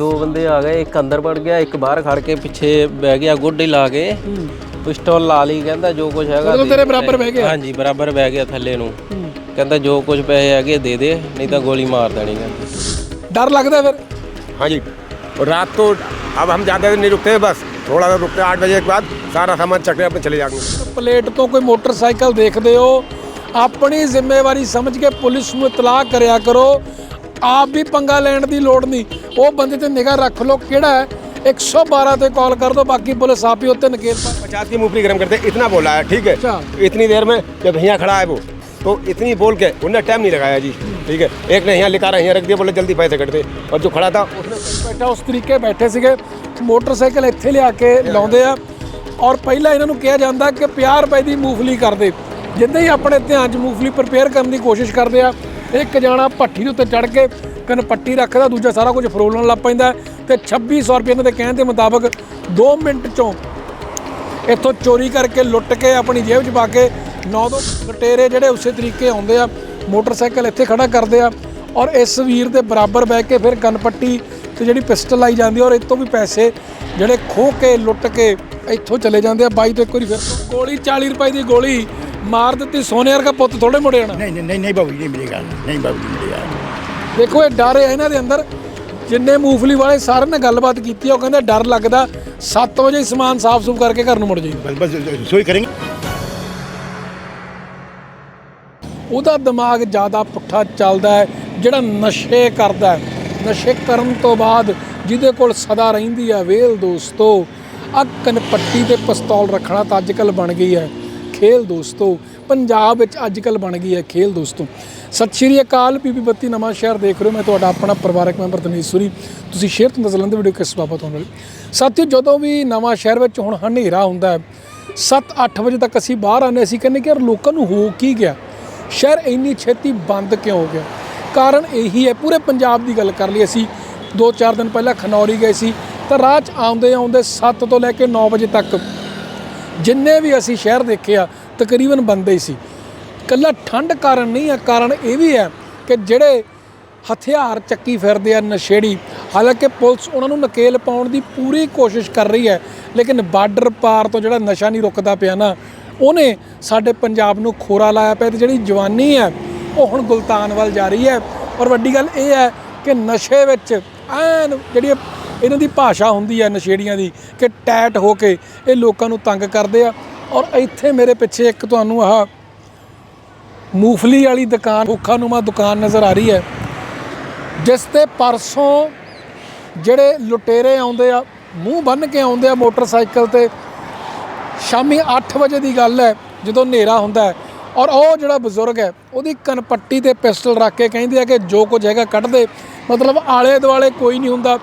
ਦੋ ਬੰਦੇ ਆ ਗਏ ਇੱਕ ਅੰਦਰ ਵੜ ਗਿਆ ਇੱਕ ਬਾਹਰ ਖੜ ਕੇ ਪਿੱਛੇ ਬਹਿ ਗਿਆ ਗੋਡੀ ਲਾ ਕੇ ਪਿਸਟਲ ਲਾ ਲਈ ਕਹਿੰਦਾ ਜੋ ਕੁਝ ਹੈਗਾ ਮਤਲਬ ਦੇ ਤੇਰੇ ਦੇ। ਬਰਾਬਰ ਬਹਿ ਗਿਆ? ਹਾਂਜੀ ਬਰਾਬਰ ਬਹਿ ਗਿਆ ਥੱਲੇ ਨੂੰ ਕਹਿੰਦਾ ਜੋ ਕੁਝ ਪੈਸੇ ਹੈਗੇ ਦੇ ਦੇ ਨਹੀਂ ਤਾਂ ਗੋਲੀ ਮਾਰ ਦੇਣੀ ਕਹਿੰਦਾ ਡਰ ਲੱਗਦਾ ਫਿਰ हाँ जी और रात तो अब हम ज़्यादा देर नहीं रुकते बस थोड़ा सा रुकते हैं आठ बजे के बाद सारा सामान चकने अपने चले जाएंगे ਪਲੇਟ ਤੋਂ ਕੋਈ ਮੋਟਰਸਾਈਕਲ ਦੇਖਦੇ ਹੋ ਆਪਣੀ ਜ਼ਿੰਮੇਵਾਰੀ ਸਮਝ ਕੇ ਪੁਲਿਸ ਨੂੰ ਇਤਲਾਹ ਕਰਿਆ ਕਰੋ ਆਪ ਵੀ ਪੰਗਾ ਲੈਣ ਦੀ ਲੋੜ ਨਹੀਂ ਉਹ ਬੰਦੇ ਤੇ ਨਿਗਾਹ ਰੱਖ ਲਓ ਕਿਹੜਾ ਹੈ 112 ਤੇ ਕਾਲ ਕਰ ਦਿਓ ਬਾਕੀ ਪੁਲਿਸ ਆਪ ਹੀ ਉੱਤੇ ਨਕੇਲ ਪਾ पचास की मूंगफली गर्म करते इतना बोला है ठीक अच्छा। है इतनी देर में जब यहाँ खड़ा है वो तो इतनी बोल के उन्हें टाइम नहीं लगाया जी ठीक है एक ने यहाँ लिखा रहा यहाँ रख दिया बोले जल्दी पैसे कट दे और जो खड़ा था उसने ਬੈਠਾ ਉਸ ਤਰੀਕੇ ਬੈਠੇ ਸੀਗੇ ਮੋਟਰਸਾਈਕਲ ਇੱਥੇ ਲਿਆ ਕੇ ਲਾਉਂਦੇ ਆ ਔਰ ਪਹਿਲਾਂ ਇਹਨਾਂ ਨੂੰ ਕਿਹਾ ਜਾਂਦਾ ਕਿ 50 ਰੁਪਏ ਦੀ ਮੂੰਗਫਲੀ ਕਰਦੇ ਜਿੱਦਾਂ ਹੀ ਆਪਣੇ ਧਿਆਨ 'ਚ ਮੂੰਗਫਲੀ ਪ੍ਰਪੇਅਰ ਕਰਨ ਦੀ ਕੋਸ਼ਿਸ਼ ਕਰਦੇ ਆ ਇੱਕ ਜਾਣਾ ਭੱਠੀ ਦੇ ਉੱਤੇ ਚੜ ਕੇ ਕਨ ਪੱਟੀ ਰੱਖਦਾ, ਦੂਜਾ ਸਾਰਾ ਕੁਝ ਫਰੋਲਣ ਲੱਗ ਪੈਂਦਾ ਹੈ ਤੇ 2600 ਰੁਪਏ ਇਹਨਾਂ ਦੇ ਕਹਿਣ ਦੇ ਮੁਤਾਬਕ 2 ਮਿੰਟ 'ਚੋਂ ਇੱਥੋਂ ਚੋਰੀ ਕਰਕੇ ਲੁੱਟ ਕੇ ਆਪਣੀ ਜੇਬ 'ਚ ਪਾ ਕੇ ਨੌ ਦੋ ਲੁਟੇਰੇ ਜਿਹੜੇ ਉਸੇ ਤਰੀਕੇ ਆਉਂਦੇ ਆ, ਮੋਟਰਸਾਈਕਲ ਇੱਥੇ ਖੜਾ ਕਰਦੇ ਆ ਔਰ ਇਸ ਵੀਰ ਦੇ ਬਰਾਬਰ ਬਹਿ ਕੇ ਫਿਰ ਗਨਪੱਟੀ ਤੇ ਜਿਹੜੀ ਪਿਸਟਲ ਲਾਈ ਜਾਂਦੀ ਆ ਔਰ ਇਤੋਂ ਵੀ ਪੈਸੇ ਜਿਹੜੇ ਖੋਹ ਕੇ ਲੁੱਟ ਕੇ ਇੱਥੋਂ ਚਲੇ ਜਾਂਦੇ ਆ, ਬਾਈ ਤੋਂ ਇੱਕ ਵਾਰੀ ਫਿਰ ਗੋਲੀ 40 ਰੁਪਏ ਦੀ ਗੋਲੀ ਮਾਰ ਦਿੱਤੀ ਸੋਨੇ ਵਰਗਾ ਪੁੱਤ ਥੋੜੇ ਮੁੜੇ ਆਣਾ ਨਹੀਂ ਨਹੀਂ ਨਹੀਂ ਬਾਬੂ ਜੀ ਨਹੀਂ ਮੇਰੀ ਨਹੀਂ ਬਾਬੂ ਜੀ ਮੇਰੀ ਦੇਖੋ ਇਹ ਡਰ ਹੈ ਇਹਨਾਂ ਦੇ ਅੰਦਰ। ਜਿੰਨੇ ਮੂਫਲੀ ਵਾਲੇ ਸਾਰਿਆਂ ਨਾਲ ਗੱਲਬਾਤ ਕੀਤੀ ਉਹ ਕਹਿੰਦੇ ਡਰ ਲੱਗਦਾ 7 ਵਜੇ ਸਮਾਨ ਸਾਫ਼ ਸੁਫ ਕਰਕੇ ਘਰ ਨੂੰ ਮੁੜ ਜਾਈ ਬਸ ਬਸ ਸੋਈ ਕਰਾਂਗੇ। ਉਹਦਾ ਦਿਮਾਗ ਜ਼ਿਆਦਾ ਪੁੱਠਾ ਚੱਲਦਾ ਹੈ ਜਿਹੜਾ ਨਸ਼ੇ ਕਰਦਾ ਹੈ। ਨਸ਼ੇ ਕਰਨ ਤੋਂ ਬਾਅਦ ਜਿਹਦੇ ਕੋਲ ਸਦਾ ਰਹਿੰਦੀ ਆ ਵੇਲ ਦੋਸਤੋ ਆ ਕਨਪੱਟੀ ਤੇ ਪਿਸਤੌਲ ਰੱਖਣਾ ਤਾਂ ਅੱਜਕੱਲ ਬਣ ਗਈ ਹੈ। ਖੇਲ ਦੋਸਤੋ, ਪੰਜਾਬ ਵਿੱਚ ਅੱਜ ਅੱਜਕੱਲ ਬਣ ਗਈ ਹੈ ਖੇਲ ਦੋਸਤੋ। ਸਤਿ ਸ਼੍ਰੀ ਅਕਾਲ ਪੀਪੀ ਬੱਤੀ ਨਵਾਂ ਸ਼ਹਿਰ ਦੇਖ ਰਹੇ ਹੋ। ਮੈਂ ਤੁਹਾਡਾ ਆਪਣਾ ਪਰਿਵਾਰਕ ਮੈਂਬਰ ਤਨੀਸ਼ੂਰੀ ਤੁਸੀਂ ਸ਼ੇਅਰ ਤੋਂ ਨਜ਼ਰ ਲੈਂਦੇ ਵੀਡੀਓ ਕਿਸ ਬਾਬਤ ਹੋਣ ਵਾਲੀ। ਸਾਥੀਓ, ਜਦੋਂ ਵੀ ਨਵਾਂ ਸ਼ਹਿਰ ਵਿੱਚ ਹੁਣ ਹਨੇਰਾ ਹੁੰਦਾ ਹੈ 7-8 ਵਜੇ ਤੱਕ ਅਸੀਂ ਬਾਹਰ ਆਨੇ ਅਸੀਂ ਕਹਿੰਦੇ ਕਿ ਯਾਰ ਲੋਕਾਂ ਨੂੰ ਹੋ ਕੀ ਗਿਆ? ਸ਼ਹਿਰ ਇੰਨੀ ਛੇਤੀ ਬੰਦ ਕਿਉਂ ਹੋ ਗਿਆ? ਕਾਰਨ ਇਹੀ ਹੈ, ਪੂਰੇ ਪੰਜਾਬ ਦੀ ਗੱਲ ਕਰ ਲਈ ਅਸੀਂ। 2-4 ਦਿਨ ਪਹਿਲਾਂ ਖਨੌਰੀ ਗਏ ਸੀ, ਤਾਂ ਰਾਹ 'ਚ ਆਉਂਦੇ ਆਉਂਦੇ 7 ਤੋਂ ਲੈ ਕੇ 9 ਵਜੇ ਤੱਕ ਜਿੰਨੇ ਵੀ ਅਸੀਂ ਸ਼ਹਿਰ ਦੇਖੇ ਆ, ਤਕਰੀਬਨ ਬੰਦੇ ਹੀ ਸੀ। ਕੱਲਾ ਠੰਡ ਕਾਰਨ ਨਹੀਂ ਆ, ਕਾਰਨ ਇਹ ਵੀ ਹੈ ਕਿ ਜਿਹੜੇ ਹਥਿਆਰ ਚੱਕੀ ਫਿਰਦੇ ਆ, ਨਸ਼ੇੜੀ, ਹਾਲਾਂਕਿ ਪੁਲਿਸ ਉਹਨਾਂ ਨੂੰ ਨਕੇਲ ਪਾਉਣ ਦੀ ਪੂਰੀ ਕੋਸ਼ਿਸ਼ ਕਰ ਰਹੀ ਹੈ, ਲੇਕਿਨ ਬਾਰਡਰ ਪਾਰ ਤੋਂ ਜਿਹੜਾ ਨਸ਼ਾ ਨਹੀਂ ਰੁਕਦਾ ਪਿਆ ਨਾ, ਉਹਨੇ ਸਾਡੇ ਪੰਜਾਬ ਨੂੰ ਖੋਰਾ ਲਾਇਆ ਪਿਆ ਤੇ ਜਿਹੜੀ ਜਵਾਨੀ ਹੈ, ਉਹ ਹੁਣ ਗੁਲਤਾਨ ਵੱਲ ਜਾ ਰਹੀ ਹੈ। ਔਰ ਵੱਡੀ ਗੱਲ ਇਹ ਹੈ ਕਿ ਨਸ਼ੇ ਵਿੱਚ ਐਨ ਜਿਹੜੀ ਇਹਨਾਂ ਦੀ ਭਾਸ਼ਾ ਹੁੰਦੀ ਹੈ ਨਸ਼ੇੜੀਆਂ ਦੀ ਕਿ ਟੈਟ ਹੋ ਕੇ ਇਹ ਲੋਕਾਂ ਨੂੰ ਤੰਗ ਕਰਦੇ ਆ। ਔਰ ਇੱਥੇ ਮੇਰੇ ਪਿੱਛੇ ਇੱਕ ਤੁਹਾਨੂੰ ਆਹ ਮੂਫਲੀ ਵਾਲੀ ਦੁਕਾਨ, ਭੁੱਖਾਨੁਮਾ ਦੁਕਾਨ ਨਜ਼ਰ ਆ ਰਹੀ ਹੈ, ਜਿਸ ਤੇ ਪਰਸੋਂ ਜਿਹੜੇ ਲੁਟੇਰੇ ਆਉਂਦੇ ਆ, ਮੂੰਹ ਬੰਨ ਕੇ ਆਉਂਦੇ ਆ ਮੋਟਰਸਾਈਕਲ ਤੇ, ਸ਼ਾਮੀ 8 ਵਜੇ ਦੀ ਗੱਲ ਹੈ, ਜਦੋਂ ਹਨੇਰਾ ਹੁੰਦਾ ਹੈ। ਔਰ ਉਹ ਜਿਹੜਾ ਬਜ਼ੁਰਗ ਹੈ, ਉਹਦੀ ਕਨਪੱਟੀ ਤੇ ਪਿਸਟਲ ਰੱਖ ਕੇ ਕਹਿੰਦੇ ਆ ਕਿ ਜੋ ਕੁਝ ਹੈਗਾ ਕੱਢ ਦੇ। ਮਤਲਬ ਆਲੇ ਦੁਆਲੇ ਕੋਈ ਨਹੀਂ ਹੁੰਦਾ।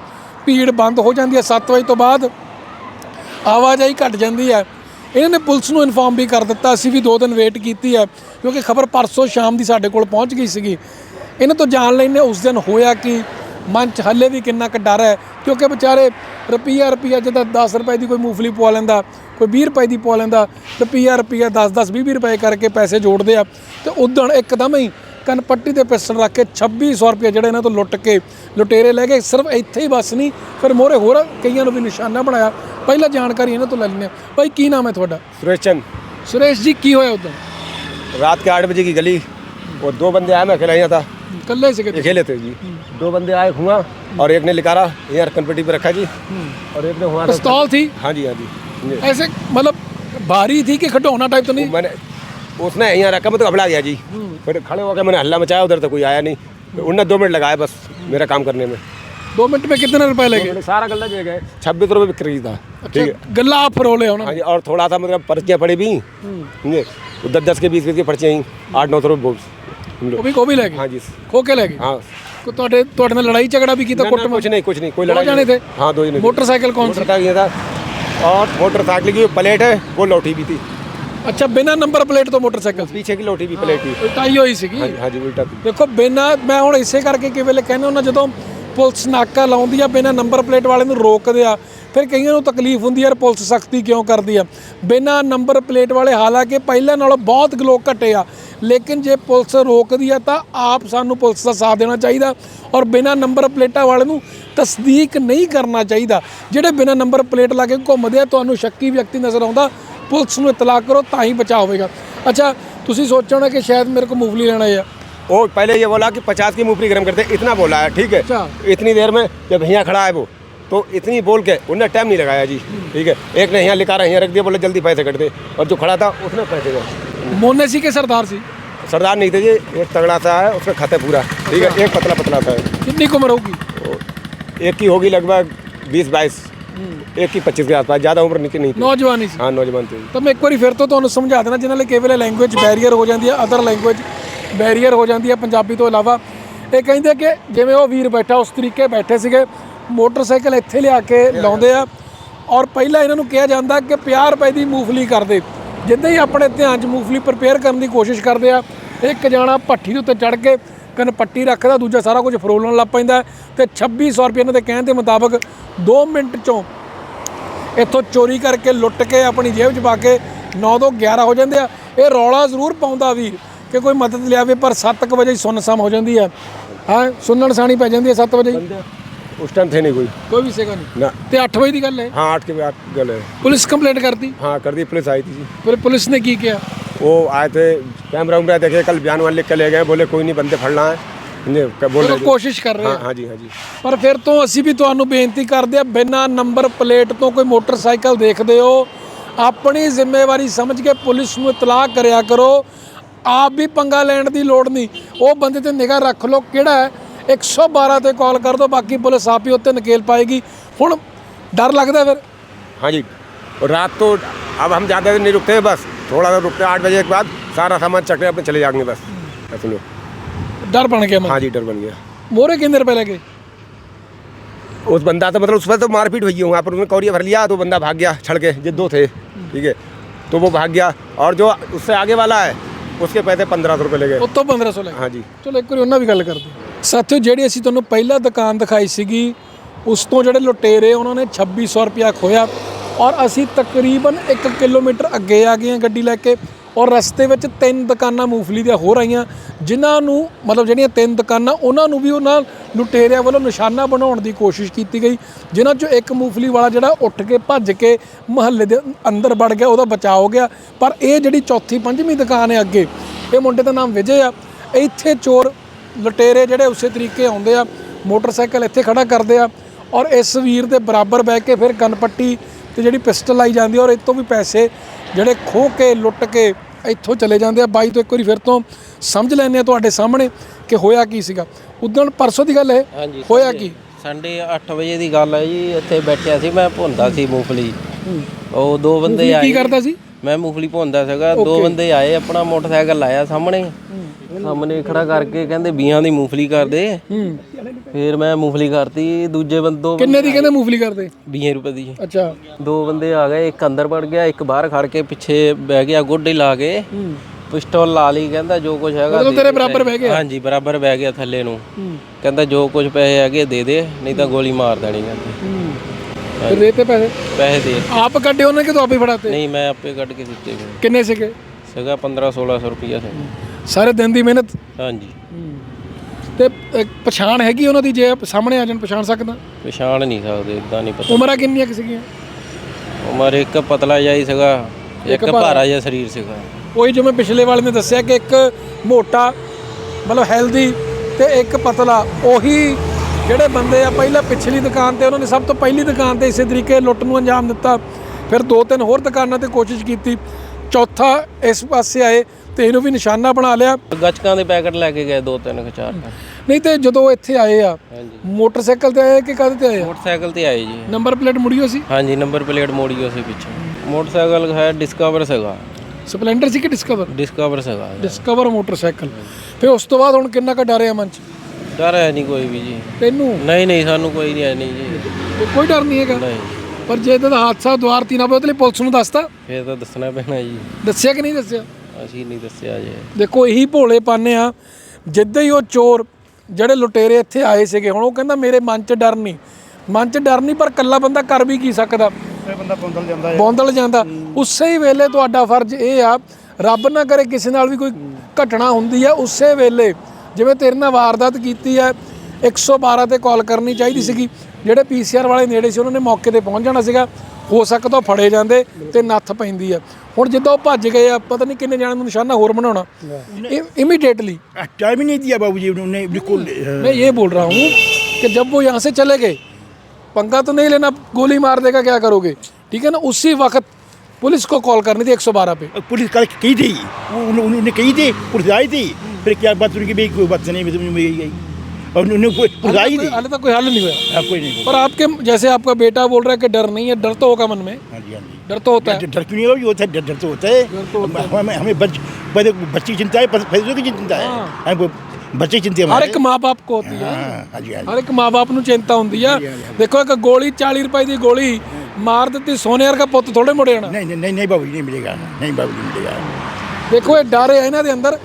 ਭੀੜ ਬੰਦ ਹੋ ਜਾਂਦੀ ਹੈ 7 ਵਜੇ ਤੋਂ ਬਾਅਦ। ਆਵਾਜਾਈ ਘਟ ਜਾਂਦੀ ਹੈ। ਇਹਨਾਂ ਨੇ ਪੁਲਿਸ ਨੂੰ ਇਨਫਾਰਮ ਵੀ ਕਰ ਦਿੱਤਾ, ਅਸੀਂ ਵੀ ਦੋ ਦਿਨ ਵੇਟ ਕੀਤੀ ਹੈ, ਕਿਉਂਕਿ ਖਬਰ ਪਰਸੋਂ ਸ਼ਾਮ ਦੀ ਸਾਡੇ ਕੋਲ ਪਹੁੰਚ ਗਈ ਸੀਗੀ। ਇਹਨਾਂ ਤੋਂ ਜਾਣ ਲੈਣੇ ਉਸ ਦਿਨ ਹੋਇਆ ਕਿ, ਮਨ 'ਚ ਹੱਲੇ ਵੀ ਕਿੰਨਾ ਕੁ ਡਰ ਹੈ, ਕਿਉਂਕਿ ਵਿਚਾਰੇ ਰੁਪਈਆ ਰੁਪਈਆ ਜਿੱਦਾਂ 10 ਰੁਪਏ ਦੀ ਕੋਈ ਮੂੰਗਫਲੀ ਪਵਾ ਲੈਂਦਾ, ਕੋਈ 20 ਰੁਪਏ ਦੀ ਪਵਾ ਲੈਂਦਾ, ਰੁਪਈਆ ਰੁਪਈਆ 10 10 20 ਰੁਪਏ ਕਰਕੇ ਪੈਸੇ ਜੋੜਦੇ ਆ। ਤੇ ਉਦਣ ਇੱਕਦਮ ਹੀ ਕਨਪੱਟੀ ਤੇ ਪਿਸਟਲ ਰੱਖ ਕੇ 2600 ਰੁਪਏ ਜਿਹੜੇ ਇਹਨਾਂ ਤੋਂ ਲੁੱਟ ਕੇ ਲੁਟੇਰੇ ਲੈ ਗਏ ਸਿਰਫ ਇੱਥੇ ਹੀ ਬਸ ਨਹੀਂ ਫਿਰ ਮੋਰੇ ਹੋਰ ਕਈਆਂ ਨੂੰ ਵੀ ਨਿਸ਼ਾਨਾ ਬਣਾਇਆ ਪਹਿਲਾਂ ਜਾਣਕਾਰੀ ਇਹਨਾਂ ਤੋਂ ਲੈ ਲੈਂਦੇ ਹਾਂ ਭਾਈ ਕੀ ਨਾਮ ਹੈ ਤੁਹਾਡਾ सुरेश चंद ਸੁਰੇਸ਼ ਜੀ ਕੀ ਹੋਇਆ ਉਦੋਂ रात के आठ बजे की गली वो दो बंदे आए मैं अकेला यहाँ था ਕੱਲੇ ਸੀਗੇ ये खेले थे जी दो बंदे आए हुआ और एक ने लिखा रहा यहाँ कनपट्टी पे रखा जी और एक ने हुआ था पिस्तौल थी हाँ जी हाँ जी ये- ऐसे मतलब भारी थी कि खिडौना टाइप तो नहीं मैंने उसने यहाँ रखा मैं तो घबरा गया जी फिर खड़े होकर मैंने हल्ला मचाया उधर तो कोई आया नहीं फिर उनने दो मिनट लगाए बस मेरा काम करने में दो मिनट में कितने रुपए लगे मैंने सारा गल्ला दे गए छब्बीस रुपये बिक्री था ठीक है गला आप फरोले हो ना हाँ जी और थोड़ा सा मतलब पर्चियाँ पड़ी भी समझे तो दस दस के बीस बीस की पर्चियाँ ही आठ नौ सौ रुपये बोल हम वो लोग भी को भी लगे हाँ जी खो के लगे हाँ को ਤੁਹਾਡੇ ਤੁਹਾਡੇ ਨਾਲ ਲੜਾਈ ਝਗੜਾ ਵੀ ਕੀਤਾ ना, ਕੁੱਟ ना, कुछ नहीं कुछ नहीं कोई दो लड़ाई जाने नहीं। थे? हाँ दो जने थे। मोटरसाइकिल कौन सी मोटरसाइकिल ये था और मोटरसाइकिल की जो प्लेट है वो लौटी भी थी ਅੱਛਾ ਬਿਨਾ ਨੰਬਰ ਪਲੇਟ ਤੋਂ ਮੋਟਰਸਾਈਕਲ ਸੀ पीछे की लौटी भी प्लेट थी ਉਲਟਾਈ ਹੋਈ ਸੀਗੀ हाँ जी हाँ जी उल्टा थी ਦੇਖੋ ਬਿਨਾ ਮੈਂ ਹੁਣ ਇਸੇ ਕਰਕੇ ਕਿ ਵੇਲੇ ਕਹਿੰਦੇ ਉਹਨਾਂ ਜਦੋਂ ਪੁਲਿਸ ਨਾਕਾ ਲਾਉਂਦੀ ਆ ਬਿਨਾ ਨੰਬਰ ਪਲੇਟ ਵਾਲੇ ਨੂੰ ਰੋਕਦੇ ਆ ਫਿਰ ਕਈਆਂ ਨੂੰ ਤਕਲੀਫ ਹੁੰਦੀ ਯਾਰ ਪੁਲਿਸ ਸਖਤੀ ਕਿਉਂ ਕਰਦੀ ਆ ਬਿਨਾ ਨੰਬਰ ਪਲੇਟ ਵਾਲੇ ਹਾਲਾਂਕਿ ਪਹਿਲਾਂ ਨਾਲੋਂ ਬਹੁਤ ਲੋਕ ਘਟੇ ਆ ਲੇਕਿਨ ਜੇ ਪੁਲਿਸ ਰੋਕਦੀ ਹੈ ਤਾਂ ਆਪ ਸਾਨੂੰ ਪੁਲਿਸ ਦਾ ਸਾਥ ਦੇਣਾ ਚਾਹੀਦਾ ਔਰ ਬਿਨਾਂ ਨੰਬਰ ਪਲੇਟਾਂ ਵਾਲੇ ਨੂੰ ਤਸਦੀਕ ਨਹੀਂ ਕਰਨਾ ਚਾਹੀਦਾ ਜਿਹੜੇ ਬਿਨਾਂ ਨੰਬਰ ਪਲੇਟ ਲਾ ਕੇ ਘੁੰਮਦੇ ਆ ਤੁਹਾਨੂੰ ਸ਼ੱਕੀ ਵਿਅਕਤੀ ਨਜ਼ਰ ਆਉਂਦਾ ਪੁਲਿਸ ਨੂੰ ਇਤਲਾਹ ਕਰੋ ਤਾਂ ਹੀ ਬਚਾਅ ਹੋਵੇਗਾ ਅੱਛਾ ਤੁਸੀਂ ਸੋਚਣਾ ਕਿ ਸ਼ਾਇਦ ਮੇਰੇ ਕੋਲ ਮੂਵਲੀ ਲੈਣਾ ਹੈ वो पहले ये बोला कि पचास की मूंगफली गर्म करते इतना बोला है ठीक अच्छा। है इतनी देर में जब यहाँ खड़ा है वो तो इतनी बोल के उन्होंने टाइम नहीं लगाया जी ठीक है एक ने यहाँ लिखा रहा यहाँ रख दिया बोले जल्दी पैसे कट दे और जो खड़ा था उसने पैसे गए ਮੋਨੇ ਸੀ ਕਿ ਸਰਦਾਰ ਸੀ सरदार नहीं थे जी एक तगड़ा सा है उसका खाता है पूरा ठीक है एक पतला पतला सा है ਕਿੰਨੀ ਕੁ ਉਮਰ ਹੋਊਗੀ एक की होगी लगभग बीस बाईस एक की पच्चीस के आसपास ज़्यादा उम्र निकली नहीं थी ਨੌਜਵਾਨੀ ਸੀ हाँ नौजवान थे ਤਾਂ ਮੈਂ ਇੱਕ ਵਾਰੀ ਫਿਰ ਤੋਂ ਤੁਹਾਨੂੰ ਸਮਝਾ ਦੇਣਾ ਜਿਨ੍ਹਾਂ ਲਈ ਕੇਵਲ ਲੈਂਗੁਏਜ ਬੈਰੀਅਰ ਹੋ ਜਾਂਦੀ ਹੈ ਅਦਰ ਲੈਂਗੁਏਜ ਬੈਰੀਅਰ ਹੋ ਜਾਂਦੀ ਹੈ ਪੰਜਾਬੀ ਤੋਂ ਇਲਾਵਾ ਇਹ ਕਹਿੰਦੇ ਕਿ ਜਿਵੇਂ ਉਹ ਵੀਰ ਬੈਠਾ ਉਸ ਤਰੀਕੇ ਬੈਠੇ ਸੀਗੇ ਮੋਟਰਸਾਈਕਲ ਇੱਥੇ ਲਿਆ ਕੇ ਲਾਉਂਦੇ ਆ ਔਰ ਪਹਿਲਾਂ ਇਹਨਾਂ ਨੂੰ ਕਿਹਾ ਜਾਂਦਾ ਕਿ 50 ਰੁਪਏ ਦੀ ਮੂੰਗਫਲੀ ਕਰਦੇ ਜਿੱਦਾਂ ਹੀ ਆਪਣੇ ਧਿਆਨ 'ਚ ਮੂੰਗਫਲੀ ਪ੍ਰਪੇਅਰ ਕਰਨ ਦੀ ਕੋਸ਼ਿਸ਼ ਕਰਦੇ ਆ ਇੱਕ ਜਾਣਾ ਭੱਠੀ ਦੇ ਉੱਤੇ ਚੜ ਕੇ ਕਨ ਪੱਟੀ ਰੱਖਦਾ, ਦੂਜਾ ਸਾਰਾ ਕੁਝ ਫਰੋਲਣ ਲੱਗ ਪੈਂਦਾ ਤੇ 2600 ਰੁਪਏ ਇਹਨਾਂ ਦੇ ਕਹਿਣ ਦੇ ਮੁਤਾਬਕ 2 ਮਿੰਟ 'ਚੋਂ ਇੱਥੋਂ ਚੋਰੀ ਕਰਕੇ ਲੁੱਟ ਕੇ ਆਪਣੀ ਜੇਬ 'ਚ ਪਾ ਕੇ 9 ਤੋਂ 11 ਹੋ ਜਾਂਦੇ ਆ। ਇਹ ਰੌਲਾ ਜ਼ਰੂਰ ਪਾਉਂਦਾ ਵੀਰ ਕਿ ਕੋਈ ਮਦਦ ਲਿਆਵੇ, ਪਰ 7 ਵਜੇ ਹੀ ਸੁੰਨਸਾਮ ਹੋ ਜਾਂਦੀ ਹੈ। ਹਾਂ? ਸੁਣਨ ਸਾਣੀ ਪੈ ਜਾਂਦੀ ਹੈ 7 ਵਜੇ। उस टाइम थे नहीं कोई ਕੋਈ ਵੀ ਸੇਗਾ ਨਹੀਂ ना ਤੇ 8 ਵਜੇ ਦੀ ਗੱਲ ਹੈ हाँ आठ के बाद गल है ਪੁਲਿਸ ਕੰਪਲੇਂਟ ਕਰਤੀ हाँ कर दी पुलिस आई थी जी ਫਿਰ ਪੁਲਿਸ ਨੇ ਕੀ ਕਿਹਾ वो आए थे कैमरा वैमरा देखे कल बयान वाले लिख के ले गए बोले कोई नहीं बंदे फड़ना है इन्हें क्या बोल ਚਲੋ रहे थे। ਕੋਸ਼ਿਸ਼ ਕਰ ਰਹੇ हाँ ਆ हाँ जी हाँ जी ਪਰ ਫਿਰ ਤੋਂ ਅਸੀਂ ਵੀ ਤੁਹਾਨੂੰ ਬੇਨਤੀ ਕਰਦੇ ਆ ਬਿਨਾਂ ਨੰਬਰ ਪਲੇਟ ਤੋਂ ਕੋਈ ਮੋਟਰਸਾਈਕਲ ਦੇਖਦੇ ਹੋ ਆਪਣੀ ਜ਼ਿੰਮੇਵਾਰੀ ਸਮਝ ਕੇ ਪੁਲਿਸ ਨੂੰ ਇਤਲਾਹ ਕਰਿਆ ਕਰੋ ਆਪ ਵੀ ਪੰਗਾ ਲੈਣ ਦੀ ਲੋੜ ਨਹੀਂ ਉਹ ਬੰਦੇ ਤੇ ਨਿਗਾਹ ਰੱਖ ਲਓ ਕਿਹੜਾ ਹੈ 112 ਤੇ ਕਾਲ ਕਰ ਦਿਓ ਬਾਕੀ ਪੁਲਿਸ ਆਪ ਹੀ ਉੱਤੇ ਨਕੇਲ ਪਾਏਗੀ ਹੁਣ ਡਰ ਲੱਗਦਾ ਫਿਰ हाँ जी और रात तो अब हम ज़्यादा देर नहीं रुकते हैं बस थोड़ा सा रुकते हैं आठ बजे के बाद सारा सामान चकने अपने चले जाएंगे बस ऐसे लोग ਡਰ ਬਣ ਗਿਆ ਮਨ हाँ जी डर बन गया ਮੋਰੇ ਕਿੰਨੇ ਰੁਪਏ ਲੱਗੇ उस बंदा तो मतलब उस पर तो मारपीट हुई है वहाँ पर उसने कौरिया भर लिया तो बंदा भाग गया छड़ के जो दो थे ठीक है तो वो भाग गया और जो उससे आगे वाला है उसके पैसे पंद्रह सौ रुपये ले गए ਉਤੋਂ 1500 ਲੱਗੇ हाँ जी ਚਲੋ ਇੱਕ ਵਾਰੀ ਉਹਨਾਂ ਵੀ ਗੱਲ ਕਰਦੇ ਹਾਂ। ਸਾਥੀਓ ਜਿਹੜੀ ਅਸੀਂ ਤੁਹਾਨੂੰ ਪਹਿਲਾਂ ਦੁਕਾਨ ਦਿਖਾਈ ਸੀਗੀ ਉਸ ਤੋਂ ਜਿਹੜੇ ਲੁਟੇਰੇ ਉਹਨਾਂ ਨੇ 2600 ਰੁਪਇਆ ਖੋਇਆ ਔਰ ਅਸੀਂ ਤਕਰੀਬਨ 1 ਕਿਲੋਮੀਟਰ ਅੱਗੇ ਆ ਗਏ ਹਾਂ ਗੱਡੀ ਲੈ ਕੇ ਔਰ ਰਸਤੇ ਵਿੱਚ ਤਿੰਨ ਦੁਕਾਨਾਂ ਮੂੰਗਫਲੀ ਦੀਆਂ ਹੋਰ ਆਈਆਂ, ਜਿਨ੍ਹਾਂ ਨੂੰ, ਮਤਲਬ ਜਿਹੜੀਆਂ ਤਿੰਨ ਦੁਕਾਨਾਂ, ਉਹਨਾਂ ਨੂੰ ਵੀ ਉਹਨਾਂ ਲੁਟੇਰਿਆਂ ਵੱਲੋਂ ਨਿਸ਼ਾਨਾ ਬਣਾਉਣ ਦੀ ਕੋਸ਼ਿਸ਼ ਕੀਤੀ ਗਈ, ਜਿਨ੍ਹਾਂ ਚੋਂ ਇੱਕ ਮੂੰਗਫਲੀ ਵਾਲਾ ਜਿਹੜਾ ਉੱਠ ਕੇ ਭੱਜ ਕੇ ਮਹੱਲੇ ਦੇ ਅੰਦਰ ਵੜ ਗਿਆ, ਉਹਦਾ ਬਚਾਅ ਹੋ ਗਿਆ। ਪਰ ਇਹ ਜਿਹੜੀ ਚੌਥੀ, ਪੰਜਵੀਂ ਦੁਕਾਨ ਹੈ ਅੱਗੇ, ਇਹ ਮੁੰਡੇ ਦਾ ਨਾਮ ਵਿਜੇ ਆ। ਇੱਥੇ ਚੋਰ ਲੁਟੇਰੇ ਜਿਹੜੇ ਉਸੇ ਤਰੀਕੇ ਆਉਂਦੇ ਆ, ਮੋਟਰਸਾਈਕਲ ਇੱਥੇ ਖੜਾ ਕਰਦੇ ਆ ਔਰ ਇਸ ਵੀਰ ਦੇ ਬਰਾਬਰ ਬਹਿ ਕੇ ਫਿਰ ਗਨਪੱਟੀ ਤੇ ਜਿਹੜੀ ਪਿਸਟਲ ਲਾਈ ਜਾਂਦੀ ਔਰ ਔਰ ਤੋਂ ਵੀ ਪੈਸੇ ਜਿਹੜੇ ਖੋਹ ਕੇ ਲੁੱਟ ਕੇ ਇੱਥੋਂ ਚਲੇ ਜਾਂਦੇ ਆ। ਬਾਈ ਤੋਂ ਇੱਕ ਵਾਰੀ ਫਿਰ ਤੋਂ ਸਮਝ ਲੈਂਦੇ ਆ ਤੁਹਾਡੇ ਸਾਹਮਣੇ ਕਿ ਹੋਇਆ ਕੀ ਸੀਗਾ। ਉਦੋਂ ਪਰਸੋਂ ਦੀ ਗੱਲ ਹੈ ਹਾਂਜੀ ਹੋਇਆ ਕੀ? ਸੰਡੇ 8 ਵਜੇ ਦੀ ਗੱਲ ਹੈ ਜੀ ਇੱਥੇ ਬੈਠਿਆ ਸੀ ਮੈਂ ਭੁੰਦਾ ਸੀ ਮੂੰਗਫਲੀ। ਉਹ ਦੋ ਬੰਦੇ ਕੀ ਆਏ। ਕਰਦਾ ਸੀ? ਮੈਂ ਮੂੰਗਫਲੀ ਭੁੰਦਾ ਸੀਗਾ ਦੋ ਬੰਦੇ ਆਏ ਆਪਣਾ ਮੋਟਰਸਾਈਕਲ ਲਾਇਆ ਸਾਹਮਣੇ। ਸਾਹਮਣੇ ਖੜਾ ਕਰਕੇ ਕਹਿੰਦੇ ਬੀਆਂ ਦੀ ਮੂੰਗਫਲੀ ਕਰ ਦੇ ਹੂੰ। ਫਿਰ ਮੈਂ ਮੂੰਗਫਲੀ ਕਰਤੀ ਦੂਜੇ ਬੰਦੋ ਕਿੰਨੇ ਦੀ ਕਹਿੰਦੇ ਮੂੰਗਫਲੀ ਕਰਦੇ? 20 ਰੁਪਏ ਦੀ। ਅੱਛਾ। ਦੋ ਬੰਦੇ ਆ ਗਏ ਇੱਕ ਅੰਦਰ ਵੜ ਗਿਆ ਇੱਕ ਬਾਹਰ ਖੜ ਕੇ ਪਿੱਛੇ ਬਹਿ ਗਿਆ ਗੋਡੇ ਲਾ ਕੇ। ਪਿਸਟਲ ਲਾ ਲਈ ਕਹਿੰਦਾ ਜੋ ਕੁਝ ਹੈਗਾ ਮਤਲਬ ਤੇਰੇ। ਬਰਾਬਰ ਬਹਿ ਗਿਆ? ਹਾਂਜੀ ਬਰਾਬਰ ਬਹਿ ਗਿਆ ਥੱਲੇ ਨੂੰ। ਕਹਿੰਦਾ ਜੋ ਕੁਝ ਪੈਸੇ ਹੈਗੇ ਦੇ ਦੇ ਨਹੀਂ ਤਾਂ ਗੋਲੀ ਮਾਰ ਦੇਣੀ ਕਹਿੰਦੇ ਤੇ ਪੈਸੇ? ਪੈਸੇ ਦੇ ਆਪ ਕੱਢੇ ਉਹਨੇ ਕਿ ਤੂੰ ਆਪੇ ਫੜਾਤੇ? ਨਹੀਂ ਮੈਂ ਆਪੇ ਕੱਢ ਕੇ ਦਿੱਤੇ ਕਿੰਨੇ ਸੀਗੇ? ਸੀਗਾ 15 1600 ਰੁਪਈਆ ਸੀ ਸਾਰੇ ਦਿਨ ਦੀ ਮਿਹਨਤ? ਹਾਂਜੀ। ਤੇ ਅ, ਪਛਾਣ ਹੈਗੀ ਉਹਨਾਂ ਦੀ ਜੇ ਸਾਹਮਣੇ ਆ ਜਾਣ ਪਛਾਣ ਸਕਦਾ? ਪਛਾਣ ਨਹੀਂ ਸਕਦੇ ਇਦਾਂ ਨਹੀਂ ਪਤਾ। ਉਮਰਾਂ ਕਿੰਨੀਆਂ ਕਿ ਸੀਗੀਆਂ? ਉਮਰ ਇੱਕ ਪਤਲਾ ਜਿਹਾ ਹੀ ਸੀਗਾ ਇੱਕ ਭਾਰਾ। ਜਿਹਾ ਸਰੀਰ ਸੀਗਾ। ਉਹੀ ਜਿਵੇਂ ਪਿਛਲੇ ਵਾਲੇ ਨੇ ਦੱਸਿਆ ਕਿ ਇੱਕ ਮੋਟਾ ਮਤਲਬ ਹੈਲਦੀ ਤੇ ਇੱਕ ਪਤਲਾ ਉਹੀ ਜਿਹੜੇ ਬੰਦੇ ਆ ਪਹਿਲਾਂ ਪਿਛਲੀ ਦੁਕਾਨ ਤੇ ਉਹਨਾਂ ਨੇ ਸਭ ਤੋਂ ਪਹਿਲੀ ਦੁਕਾਨ ਤੇ ਇਸੇ ਤਰੀਕੇ ਲੁੱਟ ਨੂੰ ਅੰਜਾਮ ਦਿੱਤਾ। ਫਿਰ ਦੋ ਤਿੰਨ ਹੋਰ ਦੁਕਾਨਾਂ ਤੇ ਕੋਸ਼ਿਸ਼ ਕੀਤੀ। ਚੌਥਾ ਇਸ ਪਾਸੇ ਆਏ। ਤੇ ਇਹਨੂੰ ਵੀ ਨਿਸ਼ਾਨਾ ਬਣਾ ਲਿਆ। ਗੱਚਕਾਂ ਦੇ ਪੈਕਟ ਲੈ ਕੇ ਗਏ ਦੋ ਤਿੰਨ ਚਾਰ ਤਾਂ। ਨਹੀਂ ਤੇ ਜਦੋਂ ਇੱਥੇ ਆਏ ਆ ਮੋਟਰਸਾਈਕਲ ਤੇ ਆਏ ਕਿ ਕਾਹਦੇ ਤੇ ਆਏ ਆ? ਮੋਟਰਸਾਈਕਲ ਤੇ ਆਏ ਜੀ। ਨੰਬਰ ਪਲੇਟ ਮੁੜੀਓ ਸੀ? ਹਾਂਜੀ ਨੰਬਰ ਪਲੇਟ ਮੋੜੀਓ ਸੀ ਪਿੱਛੇ। ਮੋਟਰਸਾਈਕਲ ਹੈ ਡਿਸਕਵਰ ਸੀਗਾ। ਸਪਲੈਂਡਰ ਸੀ ਕਿ ਡਿਸਕਵਰ? ਡਿਸਕਵਰ ਸੀਗਾ। Discover motorcycle. ਫਿਰ ਉਸ ਤੋਂ ਬਾਅਦ ਹੁਣ ਕਿੰਨਾ ਕੁ ਡਰਿਆ ਮਨ ਚ? ਡਰ ਹੈ ਨਹੀਂ ਕੋਈ ਵੀ ਜੀ। ਤੈਨੂੰ? ਨਹੀਂ ਨਹੀਂ ਸਾਨੂੰ ਕੋਈ ਨਹੀਂ ਹੈ ਨਹੀਂ ਜੀ। ਤੇ ਕੋਈ ਡਰ ਨਹੀਂ ਹੈਗਾ? ਨਹੀਂ। ਪਰ ਜੇ ਇਹਦਾ ਹਾਦਸਾ ਦੁਆਰਤੀ ਨਾ ਪਵੇ ਉਹਦੇ ਲਈ ਪੁਲਿਸ ਨੂੰ ਦੱਸਤਾ ਫੇਰ ਤਾਂ ਦੱਸਣਾ ਪੈਣਾ ਜੀ। ਦੱਸਿਆ ਕਿ ਨਹੀਂ ਦੱਸਿਆ? ਅਸੀਂ ਨਹੀਂ ਦੱਸਿਆ ਜੇ। ਦੇਖੋ ਇਹੀ ਭੋਲੇ ਪਾਨੇ ਆ ਜਿੱਦਾਂ ਹੀ ਉਹ ਚੋਰ ਜਿਹੜੇ ਲੁਟੇਰੇ ਇੱਥੇ ਆਏ ਸੀਗੇ ਹੁਣ ਉਹ ਕਹਿੰਦਾ ਮੇਰੇ ਮਨ 'ਚ ਡਰ ਨਹੀਂ। ਮਨ 'ਚ ਡਰ ਨਹੀਂ ਪਰ ਕੱਲਾ ਬੰਦਾ ਕਰ ਵੀ ਕੀ ਸਕਦਾ? ਬੰਦਾ ਬੰਦਲ ਜਾਂਦਾ ਬੌਂਦਲ ਜਾਂਦਾ। ਉਸੇ ਹੀ ਵੇਲੇ ਤੁਹਾਡਾ ਫਰਜ਼ ਇਹ ਆ ਰੱਬ ਨਾ ਕਰੇ ਕਿਸੇ ਨਾਲ ਵੀ ਕੋਈ ਘਟਨਾ ਹੁੰਦੀ ਹੈ ਉਸੇ ਵੇਲੇ ਜਿਵੇਂ ਤੇਰੇ ਨਾਲ ਵਾਰਦਾਤ ਕੀਤੀ ਹੈ 112 ਤੇ ਕਾਲ ਕਰਨੀ ਚਾਹੀਦੀ ਸੀਗੀ। ਜਿਹੜੇ ਪੀਸੀਆਰ ਵਾਲੇ ਨੇੜੇ ਸੀ ਉਹਨਾਂ ਨੇ ਮੌਕੇ ਤੇ ਪਹੁੰਚ ਜਾਣਾ ਸੀਗਾ। ਹੋ ਸਕਦਾ ਉਹ ਫੜੇ ਜਾਂਦੇ ਤੇ ਨੱਥ ਪੈਂਦੀ ਆ। ਹੁਣ ਜਿੱਦਾਂ ਉਹ ਭੱਜ ਗਏ ਆ ਪਤਾ ਨਹੀਂ ਕਿੰਨੇ ਜਾਣਿਆਂ ਨੂੰ ਨਿਸ਼ਾਨਾ ਹੋਰ ਬਣਾਉਣਾ इमीडिएटली टाइम ही नहीं दिया बाबूजी उन्होंने बिल्कुल अ, मैं ये बोल रहा हूँ कि जब वो यहाँ से चले गए पंगा तो नहीं लेना गोली मार देगा क्या करोगे ठीक है ना उसी वक्त पुलिस को कॉल करनी थी 112 पे पुलिस कल की थी वो उन्होंने उन्होंने कही थी पुलिस आई थी फिर क्या बात उनकी भी कोई बात नहीं मैं गई गई और उन्होंने कोई- पुलिस आई थी हाले तक कोई हल नहीं हुआ हाँ, कोई नहीं पर आपके जैसे आपका बेटा बोल रहा है कि डर नहीं है डर तो होगा मन में हाँ जी हाँ जी डर तो होता है डर डर क्यों नहीं होगा? ये होता है डर डर तो होता है हमें हमें बच पहले बच्चे की चिंता है पैसों की चिंता है हमें वो बच्चे की चिंता है ਹਰ हमारे। ਇੱਕ ਮਾਪੇ ਕੋ ਹੋਤੀ ਹੈ हाँ हाँ जी हाँ जी ਹਰ ਇੱਕ ਮਾਪੇ ਨੂੰ ਚਿੰਤਾ ਹੁੰਦੀ ਆ ਦੇਖੋ ਇੱਕ ਗੋਲੀ 40 ਰੁਪਏ ਦੀ ਗੋਲੀ ਮਾਰ ਦਿੱਤੀ ਸੋਨੇ ਵਰਗਾ ਪੁੱਤ ਥੋੜੇ ਮੁੜੇ ਆਣਾ नहीं नहीं नहीं नहीं बाबू नहीं मिलेगा नहीं बाबू नहीं मिलेगा ਦੇਖੋ ਇਹ ਡਰ ਹੈ ਇਹਨਾਂ ਦੇ ਅੰਦਰ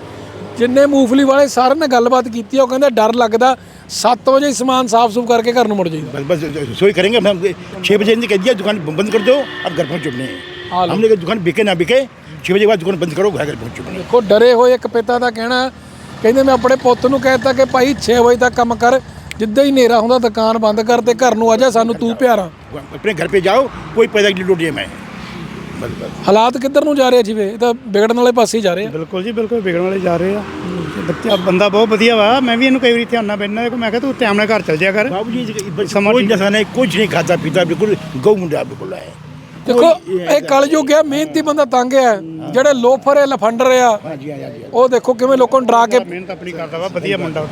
ਜਿੰਨੇ ਮੂਫਲੀ ਵਾਲੇ ਸਾਰਿਆਂ ਨੇ ਗੱਲਬਾਤ ਕੀਤੀ ਆ ਉਹ ਕਹਿੰਦੇ ਡਰ ਲੱਗਦਾ 7 ਵਜੇ ਹੀ ਸਮਾਨ ਸਾਫ਼-ਸੂਫ ਕਰਕੇ ਘਰ ਨੂੰ ਮੁੜ ਜਾਈਦਾ बस बस सोई करेंगे हम छः बजे ने कह दिया दुकान बंद कर दो अब घर पहुँच चुपने हाँ, लो। हमने कहा दुकान बिके ना बिके छः बजे के बाद दुकान बंद करो घर पहुँच चुपने ਦੇਖੋ ਡਰੇ ਹੋਏ ਇੱਕ ਪਿਤਾ ਦਾ ਕਹਿਣਾ ਕਹਿੰਦੇ ਮੈਂ ਆਪਣੇ ਪੁੱਤ ਨੂੰ ਕਹਿਤਾ ਕਿ ਭਾਈ 6 ਵਜੇ ਤੱਕ ਕੰਮ ਕਰ ਜਿੱਦਾਂ ਹੀ ਹਨੇਰਾ ਹੁੰਦਾ ਦੁਕਾਨ ਬੰਦ ਕਰ ਤੇ ਘਰ ਨੂੰ ਆ ਜਾ ਸਾਨੂੰ ਤੂੰ ਪਿਆਰਾ अपने घर पे जाओ कोई पैदा की लूटिए मैं ਹਾਲਾਤ ਕਿੱਧਰ ਨੂੰ ਜਾ ਰਹੇ ਜੀ ਜਿਵੇਂ ਇਹ ਤਾਂ ਵਿਗੜਨ ਵਾਲੇ ਪਾਸੇ ਹੀ ਜਾ ਰਹੇ ਆ। ਬਿਲਕੁਲ ਜੀ ਬਿਲਕੁਲ ਵਿਗੜਨ ਵਾਲੇ ਜਾ ਰਹੇ ਆ। ਬੱਚਾ ਬੰਦਾ ਬਹੁਤ ਵਧੀਆ ਵਾ। ਮੈਂ ਵੀ ਇਹਨੂੰ ਕਈ ਵਾਰੀ ਧਿਆਨ ਨਾਲ ਬੈਠਣਾ ਮੈਂ ਕਿਹਾ ਤੂੰ ਟਾਈਮ ਨਾਲ ਘਰ ਚਲ ਜਿਆ ਕਰ। ਬਾਬੂ ਜੀ ਕੋਈ ਨਹੀਂ ਕੁਝ ਨਹੀਂ ਖਾਦਾ ਪੀਤਾ ਬਿਲਕੁਲ ਗਊ ਮੁੰਡਾ ਬਿਲਕੁਲ ਹੈ ਦੇਖੋ ਇਹ ਕਲਯੁਗ ਹੈ ਮਿਹਨਤੀ ਬੰਦਾ ਤੰਗ ਹੈ ਜਿਹੜੇ ਲੋਫਰ ਹੈ ਲਫੰਡਰ ਆ ਉਹ ਦੇਖੋ ਕਿਵੇਂ ਲੋਕਾਂ ਨੂੰ ਡਰਾ ਕੇ ਮਿਹਨਤ ਆਪਣੀ ਕਰਦਾ ਵਾ ਵਧੀਆ ਮੁੰਡਾ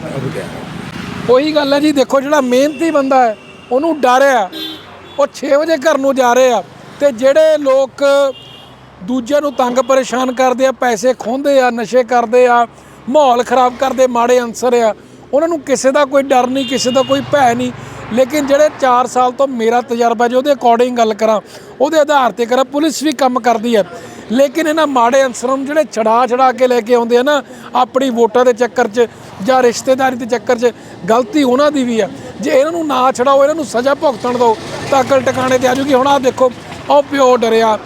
ਉਹੀ ਗੱਲ ਹੈ ਜੀ ਦੇਖੋ ਜਿਹੜਾ ਮਿਹਨਤੀ ਬੰਦਾ ਹੈ ਉਹਨੂੰ ਡਰ ਉਹ 6 ਵਜੇ ਘਰ ਨੂੰ ਜਾ ਰਹੇ ਆ। ਤੇ ਜਿਹੜੇ ਲੋਕ ਦੂਜਿਆਂ ਨੂੰ ਤੰਗ ਪਰੇਸ਼ਾਨ ਕਰਦੇ ਆ, ਪੈਸੇ ਖੋਹਦੇ ਆ, ਨਸ਼ੇ ਕਰਦੇ ਆ, ਮਾਹੌਲ ਖਰਾਬ ਕਰਦੇ, ਮਾੜੇ ਅਨਸਰ ਆ, ਉਹਨਾਂ ਨੂੰ ਕਿਸੇ ਦਾ ਕੋਈ ਡਰ ਨਹੀਂ, ਕਿਸੇ ਦਾ ਕੋਈ ਭੈ ਨਹੀਂ। ਲੇਕਿਨ ਜਿਹੜੇ 4 ਸਾਲ ਤੋਂ ਮੇਰਾ ਤਜਰਬਾ ਜੇ ਉਹਦੇ ਅਕੋਰਡਿੰਗ ਗੱਲ ਕਰਾਂ, ਉਹਦੇ ਆਧਾਰ ਤੇ ਕਰਾਂ, ਪੁਲਿਸ ਵੀ ਕੰਮ ਕਰਦੀ ਹੈ। ਲੇਕਿਨ ਇਹਨਾਂ ਮਾੜੇ ਅਨਸਰਾਂ ਨੂੰ ਜਿਹੜੇ ਛੜਾ ਛੜਾ ਕੇ ਲੈ ਕੇ ਆਉਂਦੇ ਆ ਨਾ, ਆਪਣੀ ਵੋਟਾਂ ਦੇ ਚੱਕਰ 'ਚ ਜਾਂ ਰਿਸ਼ਤੇਦਾਰੀ ਦੇ ਚੱਕਰ 'ਚ, ਗਲਤੀ ਉਹਨਾਂ ਦੀ ਵੀ ਆ। ਜੇ ਇਹਨਾਂ ਨੂੰ ਨਾ ਛਡਾਓ, ਇਹਨਾਂ ਨੂੰ ਸਜ਼ਾ ਭੁਗਤਣ ਦਿਓ ਤਾਂ ਅਕਲ ਟਿਕਾਣੇ ਤੇ ਆ ਜੂਗੀ ਹੁਣ ਆਹ ਦੇਖੋ ਉਹ ਪਿਓ ਡਰਿਆ।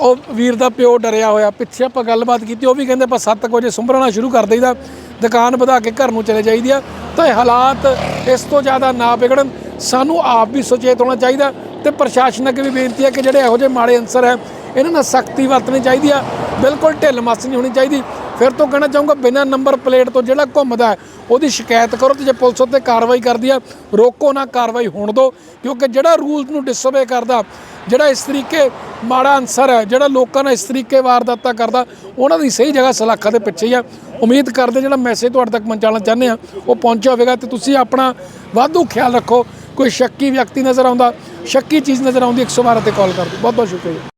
ਉਹ ਵੀਰ ਦਾ ਪਿਓ ਡਰਿਆ ਹੋਇਆ। ਪਿੱਛੇ ਆਪਾਂ ਗੱਲਬਾਤ ਕੀਤੀ, ਉਹ ਵੀ ਕਹਿੰਦੇ ਆਪਾਂ 7 ਵਜੇ ਸੁੰਭਰਣਾ ਸ਼ੁਰੂ ਕਰ ਦਈਦਾ। ਦੁਕਾਨ ਵਧਾ ਕੇ ਘਰ ਨੂੰ ਚਲੇ ਜਾਈਦੀ ਆ। ਤਾਂ ਇਹ ਹਾਲਾਤ ਇਸ ਤੋਂ ਜ਼ਿਆਦਾ ਨਾ ਵਿਗੜਨ। ਸਾਨੂੰ ਆਪ ਵੀ ਸੁਚੇਤ ਹੋਣਾ ਚਾਹੀਦਾ। ਤੇ ਪ੍ਰਸ਼ਾਸਨ ਅੱਗੇ ਵੀ ਬੇਨਤੀ ਹੈ ਕਿ ਜਿਹੜੇ ਇਹੋ ਜਿਹੇ ਮਾੜੇ ਅਨਸਰ ਹੈ, ਇਹਨਾਂ ਨਾਲ ਸਖਤੀ ਵਰਤਣੀ ਚਾਹੀਦੀ ਆ। ਬਿਲਕੁਲ ਢਿੱਲ ਮੱਸ ਨਹੀਂ ਹੋਣੀ ਚਾਹੀਦੀ। ਫਿਰ ਤੋਂ ਕਹਿਣਾ ਚਾਹੂੰਗਾ ਬਿਨਾਂ ਨੰਬਰ ਪਲੇਟ ਤੋਂ ਜਿਹੜਾ ਘੁੰਮਦਾ ਉਹਦੀ ਸ਼ਿਕਾਇਤ ਕਰੋ ਤੇ ਜੇ ਪੁਲਿਸ ਉੱਤੇ ਕਾਰਵਾਈ ਕਰਦੀ ਆ, ਰੋਕੋ ਨਾ, ਕਾਰਵਾਈ ਹੋਣ ਦਿਓ, ਕਿਉਂਕਿ ਜਿਹੜਾ ਰੂਲਸ ਨੂੰ ਡਿਸਓਬੇ ਕਰਦਾ, ਜਿਹੜਾ ਇਸ ਤਰੀਕੇ ਮਾੜਾ ਅਨਸਰ ਹੈ, ਜਿਹੜਾ ਲੋਕਾਂ ਨਾਲ ਇਸ ਤਰੀਕੇ ਵਾਰਦਾਤਾਂ ਕਰਦਾ, ਉਹਨਾਂ ਦੀ ਸਹੀ ਜਗ੍ਹਾ ਸਲਾਖਾਂ ਦੇ ਪਿੱਛੇ ਹੀ ਆ। ਉਮੀਦ ਕਰਦੇ ਜਿਹੜਾ ਮੈਸੇਜ ਤੁਹਾਡੇ ਤੱਕ ਪਹੁੰਚਾਉਣਾ ਚਾਹੁੰਦੇ ਆ ਉਹ ਪਹੁੰਚਿਆ ਹੋਵੇਗਾ ਤੇ ਤੁਸੀਂ ਆਪਣਾ ਵਾਧੂ ਖਿਆਲ ਰੱਖੋ, ਕੋਈ ਸ਼ੱਕੀ ਵਿਅਕਤੀ ਨਜ਼ਰ ਆਉਂਦਾ, ਸ਼ੱਕੀ ਚੀਜ਼ ਨਜ਼ਰ ਆਉਂਦੀ 112 ਤੇ ਕਾਲ ਕਰ ਦਿਓ। ਬਹੁਤ ਬਹੁਤ ਸ਼ੁਕਰੀਆ।